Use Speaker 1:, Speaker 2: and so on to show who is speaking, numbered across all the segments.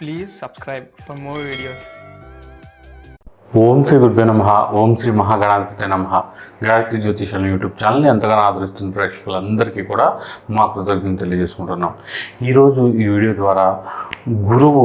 Speaker 1: Please subscribe for more videos
Speaker 2: ఓం శ్రీ గురుభ్యో నమ ఓం శ్రీ మహాగణాధిపతి నమ. గాయత్రి జ్యోతిషాల యూట్యూబ్ ఛానల్ని ఎంతగానో ఆదరిస్తున్న ప్రేక్షకులందరికీ కూడా మా కృతజ్ఞతలు తెలియజేసుకుంటున్నాం. ఈరోజు ఈ వీడియో ద్వారా గురువు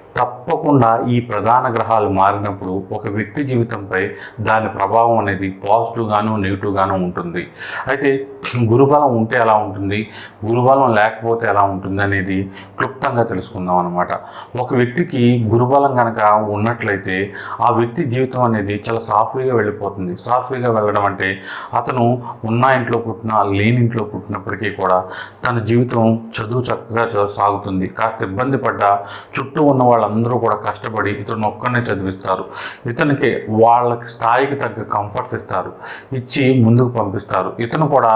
Speaker 2: తప్పకుండా ఈ ప్రధాన గ్రహాలు మారినప్పుడు ఒక వ్యక్తి జీవితంపై దాని ప్రభావం అనేది పాజిటివ్గాను నెగిటివ్గాను ఉంటుంది. అయితే గురుబలం ఉంటే ఎలా ఉంటుంది? గురుబలం లేకపోతే ఎలా ఉంటుంది అనేది క్లుప్తంగా తెలుసుకుందాం అనమాట ఒక వ్యక్తికి గురుబలం కనుక ఉన్నట్లయితే ఆ వ్యక్తి జీవితం అనేది చాలా సాఫీగా వెళ్ళిపోతుంది. సాఫీగా వెళ్ళడం అంటే అతను ఉన్న ఇంట్లో పుట్టిన లేని ఇంట్లో పుట్టినప్పటికీ కూడా తన జీవితం చదువు చక్కగా సాగుతుంది. కాస్త ఇబ్బంది పడ్డా చుట్టూ ఉన్న వాళ్ళందరూ కూడా కష్టపడి ఇతను ఒక్కడనే చదివిస్తారు. ఇతనికి వాళ్ళకి స్థాయికి తగ్గ కంఫర్ట్స్ ఇస్తారు. ఇచ్చి ముందుకు పంపిస్తారు. ఇతను కూడా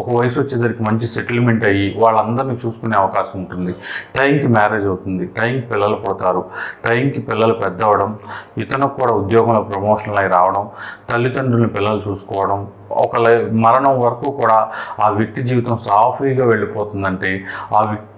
Speaker 2: ఒక వయసు వచ్చేసరికి మంచి సెటిల్మెంట్ అయ్యి వాళ్ళందరినీ చూసుకునే అవకాశం ఉంటుంది. టైంకి మ్యారేజ్ అవుతుంది. టైంకి పిల్లలు పుడతారు. టైంకి పిల్లలు పెద్ద అవడం ఇతనికి కూడా ఉద్యోగంలో ప్రమోషన్లు అయి రావడం తల్లిదండ్రులను పిల్లలు చూసుకోవడం ఒక మరణం వరకు కూడా ఆ వ్యక్తి జీవితం సాఫీగా వెళ్ళిపోతుందంటే ఆ వ్యక్తి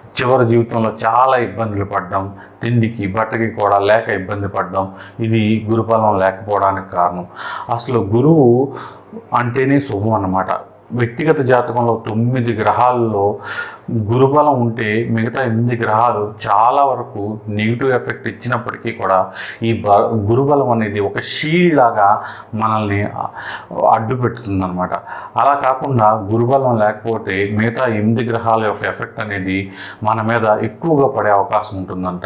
Speaker 2: చివరి జీవితంలో చాలా ఇబ్బందులు పడ్డం. తిండికి బట్టకి కూడా లేక ఇబ్బంది పడ్డాం. ఇది గురుఫలం లేకపోవడానికి కారణం. అసలు గురువు అంటేనే శుభం అన్నమాట. వ్యక్తిగత జాతకంలో తొమ్మిది గ్రహాల్లో గురుబలం ఉంటే మిగతా ఎనిమిది గ్రహాలు చాలా వరకు నెగిటివ్ ఎఫెక్ట్ ఇచ్చినప్పటికీ కూడా ఈ బ గురుబలం అనేది ఒక షీల్డ్ లాగా మనల్ని అడ్డు పెడుతుంది అనమాట అలా కాకుండా గురుబలం లేకపోతే మిగతా ఎనిమిది గ్రహాల యొక్క ఎఫెక్ట్ అనేది మన మీద ఎక్కువగా పడే అవకాశం ఉంటుందంట.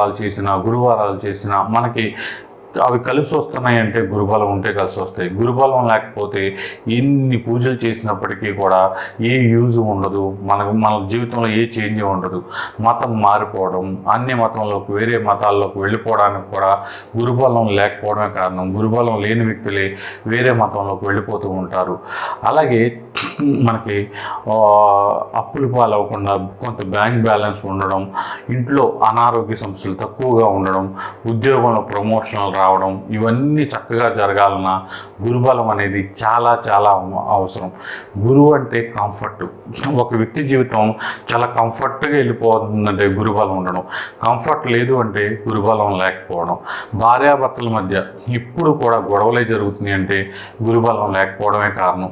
Speaker 2: చేసిన గురువారాలు చేసిన మనకి అవి కలిసి వస్తున్నాయి అంటే గురుబలం ఉంటే కలిసి వస్తాయి. గురుబలం లేకపోతే ఎన్ని పూజలు చేసినప్పటికీ కూడా ఏ యూజ్ ఉండదు. మనకు మన జీవితంలో ఏ చేంజ్ ఉండదు. మతం మారిపోవడం అన్ని మతంలోకి వేరే మతాల్లోకి వెళ్ళిపోవడానికి కూడా గురుబలం లేకపోవడమే కారణం. గురుబలం లేని వ్యక్తులే వేరే మతంలోకి వెళ్ళిపోతూ ఉంటారు. అలాగే మనకి అప్పులు పాలవకుండా కొంత బ్యాంక్ బ్యాలెన్స్ ఉండడం ఇంట్లో అనారోగ్య సమస్యలు తక్కువగా ఉండడం ఉద్యోగంలో ప్రమోషన్లు రావడం ఇవన్నీ చక్కగా జరగాలన్నా గురుబలం అనేది చాలా చాలా అవసరం. గురువు అంటే కంఫర్ట్. ఒక వ్యక్తి జీవితం చాలా కంఫర్ట్గా వెళ్ళిపోతుందంటే గురుబలం ఉండడం. కంఫర్ట్ లేదు అంటే గురుబలం లేకపోవడం. భార్యాభర్తల మధ్య ఇప్పుడు కూడా గొడవలే జరుగుతున్నాయి అంటే గురుబలం లేకపోవడమే కారణం.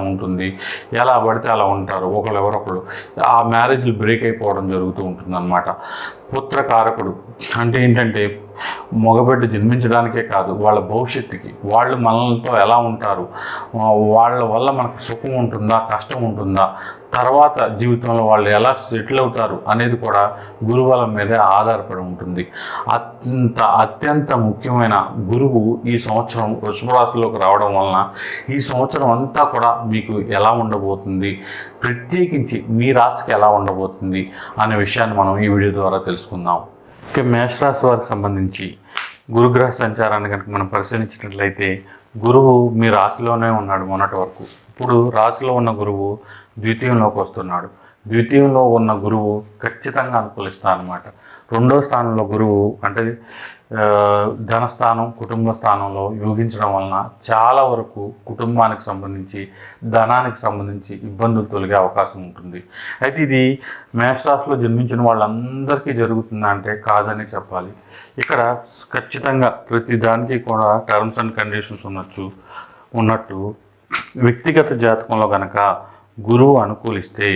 Speaker 2: ఉంటుంది. ఎలా పడితే అలా ఉంటారు. ఒకళ్ళు. ఎవరొకళ్ళు ఆ మ్యారేజ్లు బ్రేక్ అయిపోవడం జరుగుతూ ఉంటుంది అనమాట పుత్రకారకుడు. అంటే ఏంటంటే మగబిడ్డ జన్మించడానికే కాదు వాళ్ళ భవిష్యత్తుకి. వాళ్ళు మనలతో ఎలా ఉంటారు? వాళ్ళ వల్ల మనకు సుఖం ఉంటుందా కష్టం ఉంటుందా? తర్వాత జీవితంలో వాళ్ళు ఎలా సెటిల్ అవుతారు అనేది కూడా గురువుల మీదే ఆధారపడి ఉంటుంది. అత్యంత అత్యంత ముఖ్యమైన గురువు ఈ సంవత్సరం వృషభరాశిలోకి రావడం వలన ఈ సంవత్సరం అంతా కూడా మీకు ఎలా ఉండబోతుంది? ప్రత్యేకించి మీ రాశికి ఎలా ఉండబోతుంది? అనే విషయాన్ని మనం ఈ వీడియో ద్వారా తెలుసు తెలుసుకుందాం ఇక మేషరాశి వారికి సంబంధించి గురుగ్రహ సంచారాన్ని కనుక మనం పరిశీలించినట్లయితే గురువు మీ రాశిలోనే ఉన్నాడు మొన్నటి వరకు. ఇప్పుడు రాశిలో ఉన్న గురువు ద్వితీయంలోకి వస్తున్నాడు. ద్వితీయంలో ఉన్న గురువు ఖచ్చితంగా అనుకూలిస్తా అనమాట రెండో స్థానంలో గురువు అంటే ధనస్థానం కుటుంబ స్థానంలో యోగించడం వలన చాలా వరకు కుటుంబానికి సంబంధించి ధనానికి సంబంధించి ఇబ్బందులు తొలగే అవకాశం ఉంటుంది. అయితే ఇది మేషరాశిలో జన్మించిన వాళ్ళందరికీ జరుగుతుందా అంటే కాదని చెప్పాలి. ఇక్కడ ఖచ్చితంగా ప్రతి దానికి కూడా టర్మ్స్ అండ్ కండిషన్స్ ఉండొచ్చు ఉన్నట్టు వ్యక్తిగత జాతకంలో కనుక గురువు అనుకూలిస్తే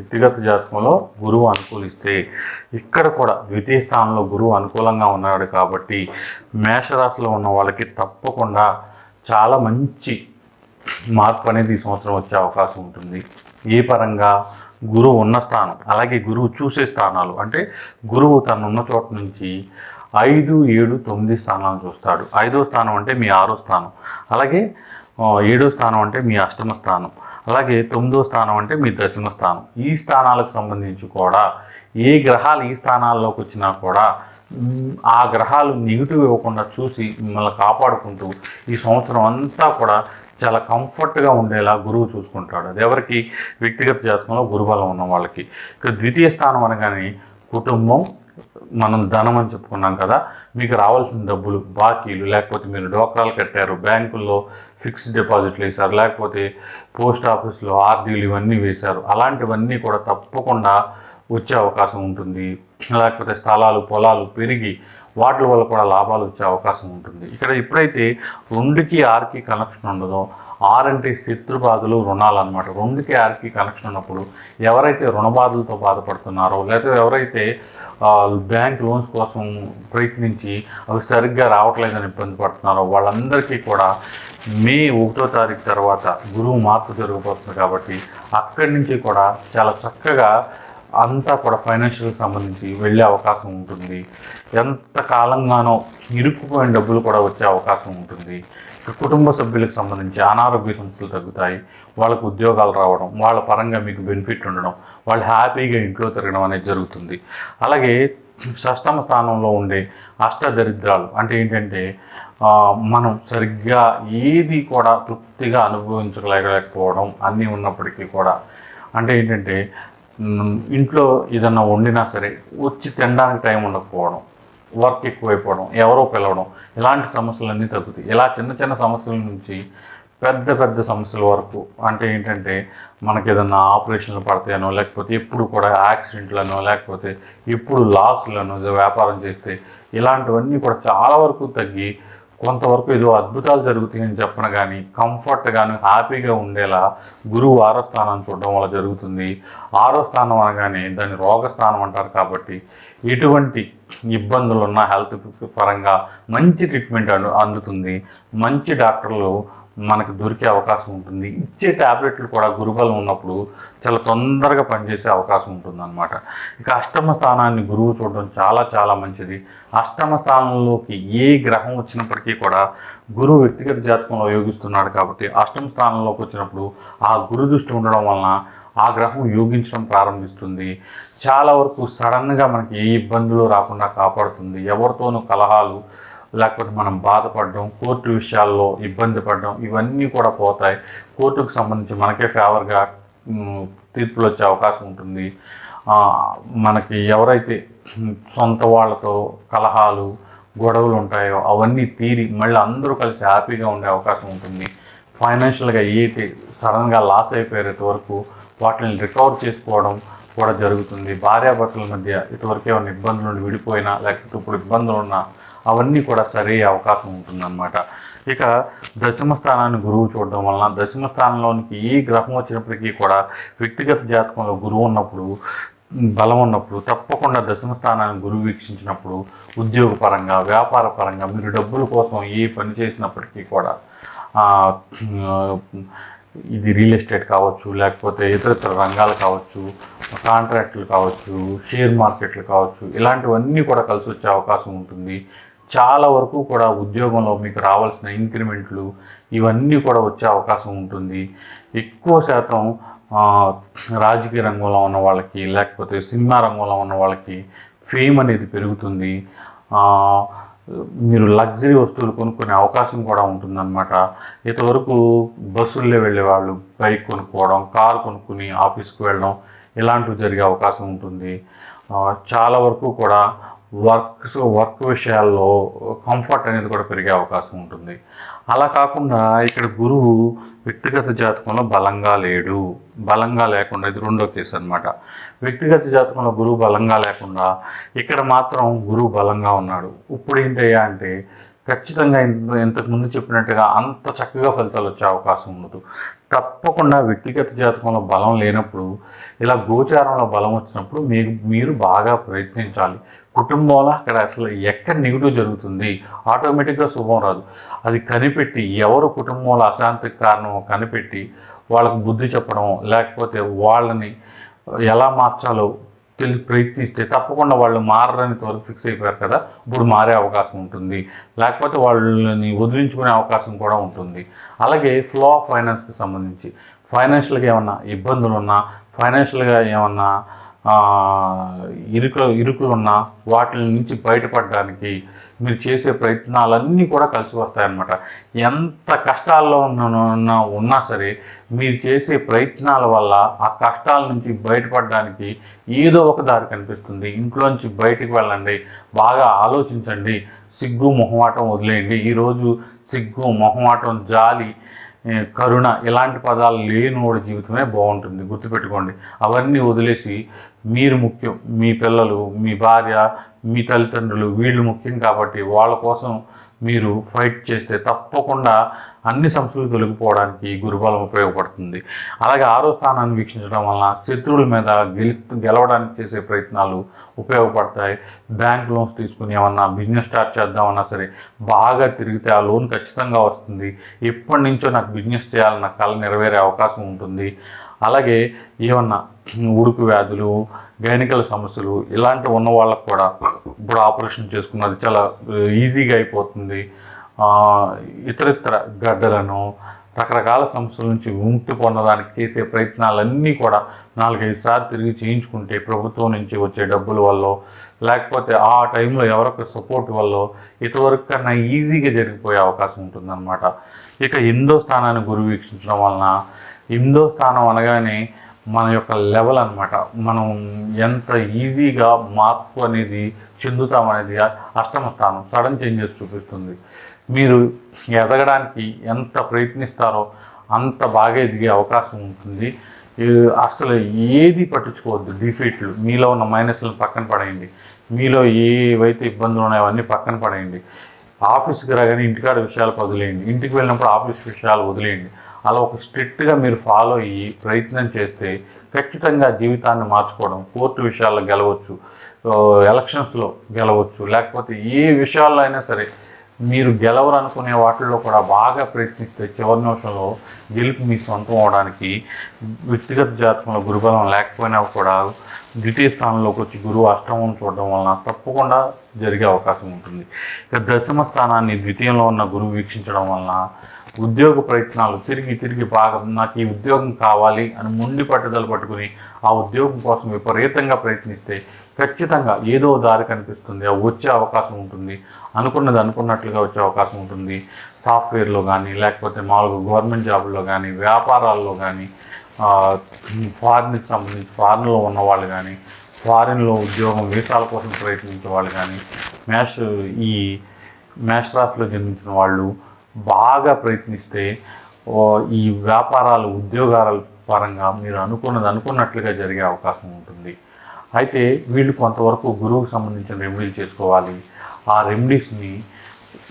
Speaker 2: వ్యక్తిగత జాతకంలో గురువు అనుకూలిస్తే ఇక్కడ కూడా ద్వితీయ స్థానంలో గురువు అనుకూలంగా ఉన్నాడు కాబట్టి మేషరాశిలో ఉన్న వాళ్ళకి తప్పకుండా చాలా మంచి మార్పు అనేది ఈ సంవత్సరం వచ్చే అవకాశం ఉంటుంది. ఏ పరంగా? గురువు ఉన్న స్థానం అలాగే గురువు చూసే స్థానాలు. అంటే గురువు తనున్న చోట నుంచి ఐదు ఏడు తొమ్మిది స్థానాలను చూస్తాడు. ఐదో స్థానం అంటే మీ ఆరో స్థానం. అలాగే ఏడో స్థానం అంటే మీ అష్టమ స్థానం. అలాగే తొమ్మిదో స్థానం అంటే మీ దశమ స్థానం. ఈ స్థానాలకు సంబంధించి కూడా ఏ గ్రహాలు ఈ స్థానాల్లోకి వచ్చినా కూడా ఆ గ్రహాలు నెగిటివ్ ఇవ్వకుండా చూసి మిమ్మల్ని కాపాడుకుంటూ ఈ సంవత్సరం అంతా కూడా చాలా కంఫర్ట్గా ఉండేలా గురువు చూసుకుంటాడు. అది ఎవరికి? వ్యక్తిగత జాతకంలో గురుబలం ఉన్న వాళ్ళకి. ఇక ద్వితీయ స్థానం అనగానే కుటుంబం మనం ధనం అని చెప్పుకున్నాం కదా మీకు రావాల్సిన డబ్బులు బాకీలు లేకపోతే మీరు డోక్రాలు కట్టారు బ్యాంకుల్లో ఫిక్స్డ్ డిపాజిట్లు వేశారు లేకపోతే పోస్ట్ ఆఫీస్లో ఆర్డీలు ఇవన్నీ వేశారు అలాంటివన్నీ కూడా తప్పకుండా వచ్చే అవకాశం ఉంటుంది. లేకపోతే స్థలాలు పొలాలు పెరిగి వాటి వల్ల కూడా లాభాలు వచ్చే అవకాశం ఉంటుంది. ఇక్కడ ఎప్పుడైతే రెండుకి ఆరుకి కనెక్షన్ ఉండదో ఆర్ అంటే శత్రు బాధలు రుణాలు అనమాట రెండుకి ఆర్కి కనెక్షన్ ఉన్నప్పుడు ఎవరైతే రుణబాధలతో బాధపడుతున్నారో లేకపోతే ఎవరైతే బ్యాంక్ లోన్స్ కోసం ప్రయత్నించి అవి సరిగ్గా రావట్లేదని ఇబ్బంది పడుతున్నారో వాళ్ళందరికీ కూడా మే ఒకటో తారీఖు తర్వాత గురువు మార్పు జరగబోతుంది కాబట్టి అక్కడి నుంచి కూడా చాలా చక్కగా అంతా కూడా ఫైనాన్షియల్ సంబంధించి వెళ్ళే అవకాశం ఉంటుంది. ఎంత కాలంగానో ఇరుక్కుపోయిన డబ్బులు కూడా వచ్చే అవకాశం ఉంటుంది. కుటుంబ సభ్యులకు సంబంధించి అనారోగ్య సమస్యలు తగ్గుతాయి వాళ్ళకు ఉద్యోగాలు రావడం వాళ్ళ పరంగా మీకు బెనిఫిట్ ఉండడం వాళ్ళు హ్యాపీగా ఇంట్లో తిరగడం అనేది జరుగుతుంది. అలాగే షష్టమ స్థానంలో ఉండే అష్టదరిద్రాలు అంటే ఏంటంటే మనం సరిగ్గా ఏది కూడా తృప్తిగా అనుభవించలేకపోవడం అన్నీ ఉన్నప్పటికీ కూడా. అంటే ఏంటంటే ఇంట్లో ఏదన్నా వండినా సరే వచ్చి తినడానికి టైం ఉండకపోవడం వర్క్ ఎక్కువైపోవడం ఎవరో పిలవడం ఇలాంటి సమస్యలన్నీ తగ్గుతాయి. ఇలా చిన్న చిన్న సమస్యల నుంచి పెద్ద పెద్ద సమస్యల వరకు అంటే ఏంటంటే మనకి ఏదన్నా ఆపరేషన్లు పడతాయనో లేకపోతే ఎప్పుడు కూడా యాక్సిడెంట్లనో లేకపోతే ఎప్పుడు లాస్లను వ్యాపారం చేస్తే ఇలాంటివన్నీ కూడా చాలా వరకు తగ్గి కొంతవరకు ఏదో అద్భుతాలు జరుగుతాయని చెప్పను కానీ కంఫర్ట్ కానీ హ్యాపీగా ఉండేలా గురువు ఆరో స్థానాన్ని చూడడం వల్ల జరుగుతుంది. ఆరో స్థానం అనగానే దాన్ని రోగ స్థానం అంటారు కాబట్టి ఎటువంటి ఇబ్బందులు ఉన్న హెల్త్ పరంగా మంచి ట్రీట్మెంట్ అందుతుంది. మంచి డాక్టర్లు మనకు దొరికే అవకాశం ఉంటుంది. ఇచ్చే ట్యాబ్లెట్లు కూడా గురుబలం ఉన్నప్పుడు చాలా తొందరగా పనిచేసే అవకాశం ఉంటుంది అనమాట ఇక అష్టమ స్థానాన్ని గురువు చూడడం చాలా చాలా మంచిది. అష్టమ స్థానంలోకి ఏ గ్రహం వచ్చినప్పటికీ కూడా గురువు వ్యక్తిగత జాతకంలో యోగిస్తున్నాడు కాబట్టి అష్టమ స్థానంలోకి వచ్చినప్పుడు ఆ గురు దృష్టి ఉండడం వలన ఆ గ్రహం యోగించడం ప్రారంభిస్తుంది. చాలా వరకు సడన్గా మనకి ఏ ఇబ్బందులు రాకుండా కాపాడుతుంది. ఎవరితోనూ కలహాలు లేకపోతే మనం బాధపడడం కోర్టు విషయాల్లో ఇబ్బంది పడడం ఇవన్నీ కూడా పోతాయి. కోర్టుకు సంబంధించి మనకే ఫేవర్గా తీర్పులు వచ్చే అవకాశం ఉంటుంది. మనకి ఎవరైతే సొంత వాళ్ళతో కలహాలు గొడవలు ఉంటాయో అవన్నీ తీరి మళ్ళీ అందరూ కలిసి హ్యాపీగా ఉండే అవకాశం ఉంటుంది. ఫైనాన్షియల్గా ఏంటి సడన్గా లాస్ అయిపోయేంత వరకు వాటిని రికవర్ చేసుకోవడం కూడా జరుగుతుంది. భార్యాభర్తల మధ్య ఇటువరకు ఏమైనా ఇబ్బందులు ఉండి విడిపోయినా లేకపోతే ఇప్పుడు ఇబ్బందులు ఉన్నా అవన్నీ కూడా సరయ్యే అవకాశం ఉంటుందన్నమాట. ఇక దశమ స్థానాన్ని గురువు చూడడం వలన దశమ స్థానంలోనికి ఏ గ్రహం వచ్చినప్పటికీ కూడా వ్యక్తిగత జాతకంలో గురువు ఉన్నప్పుడు బలం ఉన్నప్పుడు తప్పకుండా దశమ స్థానాన్ని గురువు వీక్షించినప్పుడు ఉద్యోగపరంగా వ్యాపార పరంగా మీరు డబ్బుల కోసం ఏ పని చేసినప్పటికీ కూడా ఇది రియల్ ఎస్టేట్ కావచ్చు లేకపోతే ఇతరతర రంగాలు కావచ్చు కాంట్రాక్టులు కావచ్చు షేర్ మార్కెట్లు కావచ్చు ఇలాంటివన్నీ కూడా కలిసి వచ్చే అవకాశం ఉంటుంది. చాలా వరకు కూడా ఉద్యోగంలో మీకు రావాల్సిన ఇంక్రిమెంట్లు ఇవన్నీ కూడా వచ్చే అవకాశం ఉంటుంది. ఎక్కువ శాతం రాజకీయ రంగంలో ఉన్న వాళ్ళకి లేకపోతే సినిమా రంగంలో ఉన్న వాళ్ళకి ఫేమ్ అనేది పెరుగుతుంది. మీరు లగ్జరీ వస్తువులు కొనుక్కునే అవకాశం కూడా ఉంటుందన్నమాట. ఇంతవరకు బస్సుల్లో వెళ్ళే వాళ్ళు బైక్ కొనుక్కోవడం కారు కొనుక్కుని ఆఫీస్కి వెళ్ళడం ఇలాంటివి జరిగే అవకాశం ఉంటుంది. చాలా వరకు కూడా వర్క్స్ వర్క్ విషయాల్లో కంఫర్ట్ అనేది కూడా పెరిగే అవకాశం ఉంటుంది. అలా కాకుండా ఇక్కడ గురువు వ్యక్తిగత జాతకంలో బలంగా లేడు. బలంగా లేకుండా ఇది రెండో కేసు అనమాట వ్యక్తిగత జాతకంలో గురువు బలంగా లేకుండా ఇక్కడ మాత్రం గురువు బలంగా ఉన్నాడు. ఇప్పుడు ఏంటయ్యా అంటే ఖచ్చితంగా ఇంత ఇంతకు ముందు చెప్పినట్టుగా అంత చక్కగా ఫలితాలు వచ్చే అవకాశం ఉండదు. తప్పకుండా వ్యక్తిగత జాతకంలో బలం లేనప్పుడు ఇలా గోచారంలో బలం వచ్చినప్పుడు మీరు మీరు బాగా ప్రయత్నించాలి. కుటుంబంలో అక్కడ అసలు ఎక్కడ నెగిటివ్ జరుగుతుంది? ఆటోమేటిక్గా శుభం రాదు. అది కనిపెట్టి ఎవరు కుటుంబంలో అశాంతికి కారణమో కనిపెట్టి వాళ్ళకు బుద్ధి చెప్పడం లేకపోతే వాళ్ళని ఎలా మార్చాలో తెలిసి ప్రయత్నిస్తే తప్పకుండా వాళ్ళు మారని వరకు ఫిక్స్ అయిపోయారు కదా. ఇప్పుడు మారే అవకాశం ఉంటుంది. లేకపోతే వాళ్ళని వదిలించుకునే అవకాశం కూడా ఉంటుంది. అలాగే ఫ్లో ఆఫ్ ఫైనాన్స్కి సంబంధించి. ఫైనాన్షియల్గా ఏమన్నా ఇబ్బందులు ఉన్నా ఫైనాన్షియల్గా ఏమన్నా ఆ, ఇరుకులు ఉన్నా వాటి నుంచి బయటపడడానికి మీరు చేసే ప్రయత్నాలన్నీ కూడా కలిసి వస్తాయన్నమాట. ఎంత కష్టాల్లో ఉన్న ఉన్నా ఉన్నా సరే మీరు చేసే ప్రయత్నాల వల్ల ఆ కష్టాల నుంచి బయటపడడానికి ఏదో ఒక దారి కనిపిస్తుంది. ఇంట్లోంచి బయటికి వెళ్ళండి బాగా ఆలోచించండి సిగ్గు మొహమాటం వదిలేయండి. ఈరోజు సిగ్గు మొహమాటం జాలి కరుణ ఇలాంటి పదాలు లేనివాడి జీవితమే బాగుంటుంది. గుర్తుపెట్టుకోండి. అవన్నీ వదిలేసి మీరు ముఖ్యం మీ పిల్లలు మీ భార్య మీ తల్లిదండ్రులు వీళ్ళు ముఖ్యం కాబట్టి వాళ్ళ కోసం మీరు ఫైట్ చేస్తే తప్పకుండా అన్ని సమస్యలు తొలగిపోవడానికి గురుబలం ఉపయోగపడుతుంది. అలాగే ఆరో స్థానాన్ని వీక్షించడం వలన శత్రువుల మీద గెలి గెలవడానికి చేసే ప్రయత్నాలు ఉపయోగపడతాయి. బ్యాంక్ లోన్స్ తీసుకుని ఏమన్నా బిజినెస్ స్టార్ట్ చేద్దామన్నా సరే బాగా తిరిగితే ఆ లోన్ ఖచ్చితంగా వస్తుంది. ఎప్పటి నుంచో నాకు బిజినెస్ చేయాలన్న కళ నెరవేరే అవకాశం ఉంటుంది. అలాగే ఏమన్నా ఉడుకు వ్యాధులు గైనికల సమస్యలు ఇలాంటివి ఉన్న వాళ్ళకు కూడా ఇప్పుడు ఆపరేషన్ చేసుకున్నది చాలా ఈజీగా అయిపోతుంది. ఇతరితర గడ్డలను రకరకాల సమస్యల నుంచి విముక్తి పొందడానికి చేసే ప్రయత్నాలన్నీ కూడా నాలుగైదు సార్లు తిరిగి చేయించుకుంటే ప్రభుత్వం నుంచి వచ్చే డబ్బుల వల్ల లేకపోతే ఆ టైంలో ఎవరొక సపోర్ట్ వల్ల ఇటువరకు కన్నా ఈజీగా జరిగిపోయే అవకాశం ఉంటుందన్నమాట. ఇక ఎనిమిదో స్థానాన్ని గురువీక్షించడం వలన ఎనిమిదో స్థానం అనగానే మన యొక్క లెవెల్ అన్నమాట. మనం ఎంత ఈజీగా మార్పు అనేది చెందుతామనేది అష్టమ స్థానం సడన్ చేంజెస్ చూపిస్తుంది. మీరు ఎదగడానికి ఎంత ప్రయత్నిస్తారో అంత బాగా ఎదిగే అవకాశం ఉంటుంది. అసలు ఏది పట్టించుకోవద్దు డిఫీట్లు మీలో ఉన్న మైనస్లను పక్కన పడేయండి. మీలో ఏవైతే ఇబ్బందులు ఉన్నాయో అవన్నీ పక్కన పడేయండి. ఆఫీస్కి రాగానే ఇంటికాడ విషయాలు వదిలేయండి. ఇంటికి వెళ్ళినప్పుడు ఆఫీస్ విషయాలు వదిలేయండి. అలా ఒక స్ట్రిక్ట్గా మీరు ఫాలో అయ్యి ప్రయత్నం చేస్తే ఖచ్చితంగా జీవితాన్ని మార్చుకోవడం కోర్టు విషయాల్లో గెలవచ్చు ఎలక్షన్స్లో గెలవచ్చు లేకపోతే ఏ విషయాల్లో అయినా సరే మీరు గెలవరు అనుకునే వాటిల్లో కూడా బాగా ప్రయత్నిస్తే చివరి నిమిషంలో గెలుపు మీ సొంతం అవడానికి వ్యక్తిగత జాతకంలో గురుబలం లేకపోయినా కూడా ద్వితీయ స్థానంలోకి వచ్చి గురువు అష్టమం చూడడం వలన తప్పకుండా జరిగే అవకాశం ఉంటుంది. ఇక దశమ స్థానాన్ని ద్వితీయంలో ఉన్న గురువు వీక్షించడం వలన ఉద్యోగ ప్రయత్నాలు తిరిగి తిరిగి బాగా నాకు ఈ ఉద్యోగం కావాలి అని ముండి పట్టుదల పట్టుకుని ఆ ఉద్యోగం కోసం విపరీతంగా ప్రయత్నిస్తే ఖచ్చితంగా ఏదో దారి కనిపిస్తుంది వచ్చే అవకాశం ఉంటుంది అనుకున్నది అనుకున్నట్లుగా వచ్చే అవకాశం ఉంటుంది. సాఫ్ట్వేర్లో కానీ లేకపోతే మామూలుగా గవర్నమెంట్ జాబుల్లో కానీ వ్యాపారాల్లో కానీ ఫారిన్కి సంబంధించి ఫారిన్లో ఉన్న వాళ్ళు కానీ ఫారిన్లో ఉద్యోగం వీసాల కోసం ప్రయత్నించే వాళ్ళు కానీ మ్యాష్ ఈ మ్యాష్ రాశిలో జన్మించిన వాళ్ళు బాగా ప్రయత్నిస్తే ఈ వ్యాపారాలు ఉద్యోగాల పరంగా మీరు అనుకున్నది అనుకున్నట్లుగా జరిగే అవకాశం ఉంటుంది. అయితే వీళ్ళు కొంతవరకు గురువుకు సంబంధించిన రెమెడీలు చేసుకోవాలి. ఆ రెమెడీస్ని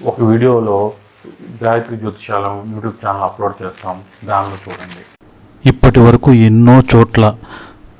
Speaker 2: ఒక వీడియోలో Gayatri Jyotishalam YouTube channel upload చేస్తాం. దానిలో చూడండి.
Speaker 3: ఇప్పటి వరకు ఎన్నో చోట్ల